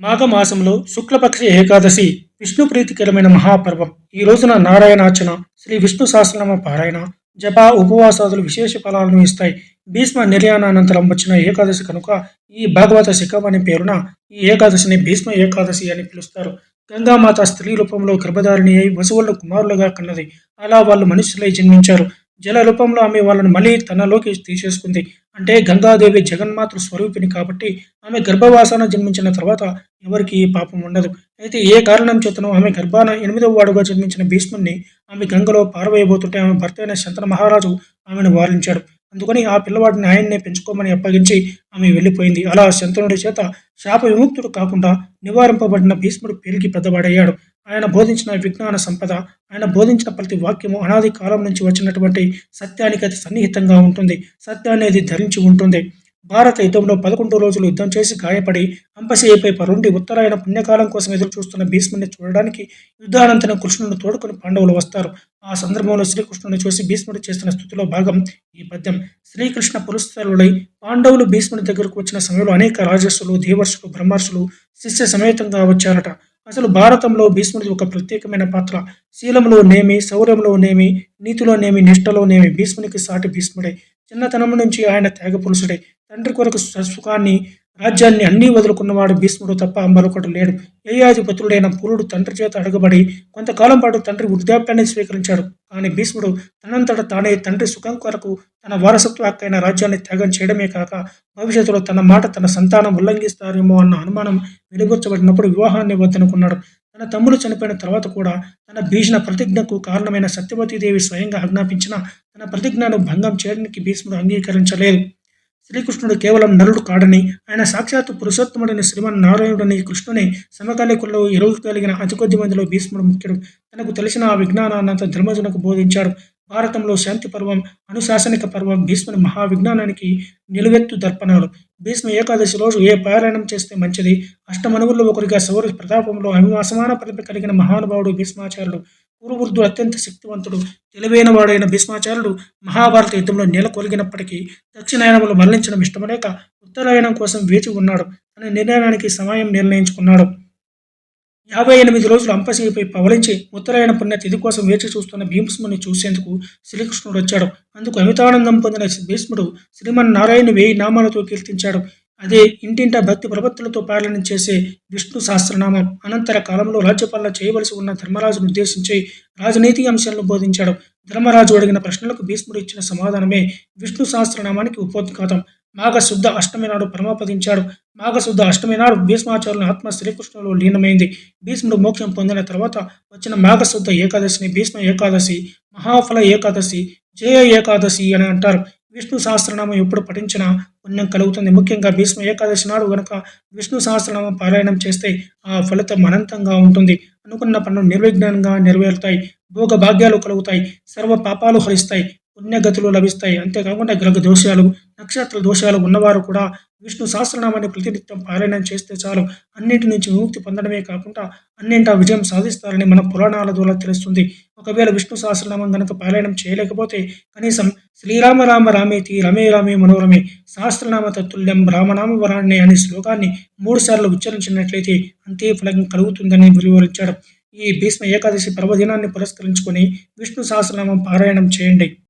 మాఘమాసంలో శుక్లపక్ష ఏకాదశి విష్ణు ప్రీతికరమైన మహాపర్వం. ఈ రోజున నారాయణార్చన శ్రీ విష్ణు సహస్రనామ పారాయణ జప ఉపవాసాదులు విశేష ఫలాలను ఇస్తాయి. భీష్మ నిర్యాణానంతరం వచ్చిన ఏకాదశి కనుక ఈ భాగవత శిఖం అనే పేరున ఈ ఏకాదశిని భీష్మ ఏకాదశి అని పిలుస్తారు. గంగామాత స్త్రీ రూపంలో గర్భధారిణి అయి వసువులను కుమారులుగా కన్నది. అలా వాళ్ళు మనుషులై జన్మించారు. జల రూపంలో ఆమె వాళ్ళని మళ్ళీ తనలోకి తీసేసుకుంది. అంటే గంగాదేవి జగన్మాతృ స్వరూపిణి కాబట్టి ఆమె గర్భవాసాన జన్మించిన తర్వాత ఎవరికి ఈ పాపం ఉండదు. అయితే ఏ కారణం చేతనో ఆమె గర్భాన ఎనిమిదవ వాడుగా జన్మించిన భీష్ముణ్ణి ఆమె గంగలో పారవేయబోతుంటే ఆమె భర్త అయిన శంతన మహారాజు ఆమెను వారించాడు. అందుకని ఆ పిల్లవాడిని ఆయన్నే పెంచుకోమని అప్పగించి ఆమె వెళ్ళిపోయింది. అలా శంతనుడి చేత శాప విముక్తుడు కాకుండా నివారింపబడిన భీష్ముడు పెరిగి పెద్దవాడయ్యాడు. ఆయన బోధించిన విజ్ఞాన సంపద ఆయన బోధించిన ప్రతి వాక్యము అనాది కాలం నుంచి వచ్చినటువంటి సత్యానికి అతి సన్నిహితంగా ఉంటుంది. సత్యాన్ని అది ధరించి ఉంటుంది. భారత యుద్ధంలో పదకొండు రోజులు యుద్ధం చేసి గాయపడి అంపశయ్యపై పరుండి ఉత్తరాయణ పుణ్యకాలం కోసం ఎదురు చూస్తున్న భీష్ముడిని చూడడానికి యుద్ధానంతరం కృష్ణుని తోడుకొని పాండవులు వస్తారు. ఆ సందర్భంలో శ్రీకృష్ణుని చూసి భీష్ముడు చేస్తున్న స్థుతిలో భాగం ఈ పద్యం. శ్రీకృష్ణ పురస్కారులై పాండవులు భీష్ముని దగ్గరకు వచ్చిన సమయంలో అనేక రాజస్సులు దేవర్షులు బ్రహ్మర్షులు శిష్య సమేతంగా వచ్చారట. అసలు భారతంలో భీష్ముడి ఒక ప్రత్యేకమైన పాత్ర. శీలంలో నేమి శౌర్యంలో నేమి నీతిలో నేమి నిష్టలో నేమి భీష్మునికి సాటి భీష్ముడే. చిన్నతనం నుంచి ఆయన త్యాగ పురుషుడే. తండ్రి కొరకు సుఖాన్ని రాజ్యాన్ని అన్నీ వదులుకున్నవాడు భీష్ముడు తప్ప మరొకడు లేడు. ఏయాధిపతుడైన పురుడు తండ్రి చేత అడగబడి కొంతకాలం పాటు తండ్రి వృద్ధాప్యాన్ని స్వీకరించాడు. కానీ భీష్ముడు తనంతట తానే తండ్రి సుఖం కొరకు తన వారసత్వ హక్కైన రాజ్యాన్ని త్యాగం చేయడమే కాక భవిష్యత్తులో తన మాట తన సంతానం ఉల్లంఘిస్తారేమో అన్న అనుమానం వెలుగొచ్చబడినప్పుడు వివాహాన్ని వద్దనుకున్నాడు. తన తమ్ముడు చనిపోయిన తర్వాత కూడా తన భీషణ ప్రతిజ్ఞకు కారణమైన సత్యవతీదేవి స్వయంగా ఆజ్ఞాపించిన తన ప్రతిజ్ఞను భంగం చేయడానికి భీష్ముడు అంగీకరించలేదు. శ్రీకృష్ణుడు కేవలం నలుడు కాడని ఆయన సాక్షాత్తు పురుషోత్తముడని శ్రీమన్ నారాయణుడని కృష్ణుని సమకాలికుల్లో ఎరువు కలిగిన అతి కొద్ది మందిలో భీష్ముడు ముఖ్యుడు. తనకు తెలిసిన ఆ విజ్ఞానాన్నంత ధర్మజునకు బోధించాడు. భారతంలో శాంతి పర్వం అనుశాసనిక పర్వం భీష్ముని మహావిజ్ఞానానికి నిలువెత్తు దర్పణాలు. భీష్మ ఏకాదశి రోజు ఏ పారాయణం చేస్తే మంచిది? అష్టమనువుల్లో ఒకరిగా సౌర ప్రతాపంలో అసమాన ప్రతిభ కలిగిన మహానుభావుడు భీష్మాచార్యుడు. కురువృద్ధుడు అత్యంత శక్తివంతుడు తెలివైన వాడైన భీష్మాచార్యుడు మహాభారత యుద్ధంలో నెలకొలిగినప్పటికీ దక్షిణాయనములు మరణించడం ఇష్టమలేక ఉత్తరాయణం కోసం వేచి ఉన్నాడు. అనే నిర్ణయానికి సమయం నిర్ణయించుకున్నాడు. యాభై ఎనిమిది రోజులు అంపశయ్యపై పవలించి ఉత్తరాయణ పుణ్యతిథి కోసం వేచి చూస్తున్న భీష్ముని చూసేందుకు శ్రీకృష్ణుడు వచ్చాడు. అందుకు అమితానందం పొందిన భీష్ముడు శ్రీమన్నారాయణ వేయి నామాలతో కీర్తించాడు. అదే ఇంటింట భక్తి ప్రపత్తులతో పాలన చేసే విష్ణు సహస్రనామం. అనంతర కాలంలో రాజ్యపాలన చేయవలసి ఉన్న ధర్మరాజును ఉద్దేశించి రాజనీతి అంశాలను బోధించాడు. ధర్మరాజు అడిగిన ప్రశ్నలకు భీష్ముడు ఇచ్చిన సమాధానమే విష్ణు సహస్రనామానికి ఉపోద్ఘాతం. మాఘశుద్ధ అష్టమి నాడు పరమపదించాడు. మాఘశుద్ధ అష్టమి నాడు భీష్మాచార్యుని ఆత్మ శ్రీకృష్ణులో లీనమైంది. భీష్ముడు మోక్షం పొందిన తర్వాత వచ్చిన మాఘశుద్ధ ఏకాదశిని భీష్మ ఏకాదశి మహాఫల ఏకాదశి జయ ఏకాదశి అని అంటారు. విష్ణు సహస్రనామం ఎప్పుడు పఠించినా పుణ్యం కలుగుతుంది. ముఖ్యంగా భీష్మ ఏకాదశి నాడు గనక విష్ణు సహస్రనామం పారాయణం చేస్తే ఆ ఫలితం అనంతంగా ఉంటుంది. అనుకున్న పనులు నిర్విఘ్నంగా నెరవేరుతాయి. భోగ భాగ్యాలు కలుగుతాయి. సర్వ పాపాలు హరిస్తాయి. పుణ్యగతులు లభిస్తాయి. అంతేకాకుండా గ్రహ దోషాలు నక్షత్ర దోషాలు ఉన్నవారు కూడా విష్ణు సహస్రనామాన్ని ప్రతినిత్యం పారాయణం చేస్తే చాలు. అన్నింటి నుంచి విముక్తి పొందడమే కాకుండా అన్నింటా విజయం సాధిస్తారని మన పురాణాల ద్వారా తెలుస్తుంది. ఒకవేళ విష్ణు సహస్రనామం కనుక పారాయణం చేయలేకపోతే కనీసం శ్రీరామ రామ రామేతి రమే రామే మనోరమే సహస్రనామ తత్తుల్యం రామనామ వరాణ్ణి అనే శ్లోకాన్ని మూడుసార్లు ఉచ్చరించినట్లయితే అంతే ఫలం కలుగుతుందని వివరించాడు. ఈ భీష్మ ఏకాదశి పర్వదినాన్ని పురస్కరించుకొని విష్ణు సహస్రనామం పారాయణం చేయండి.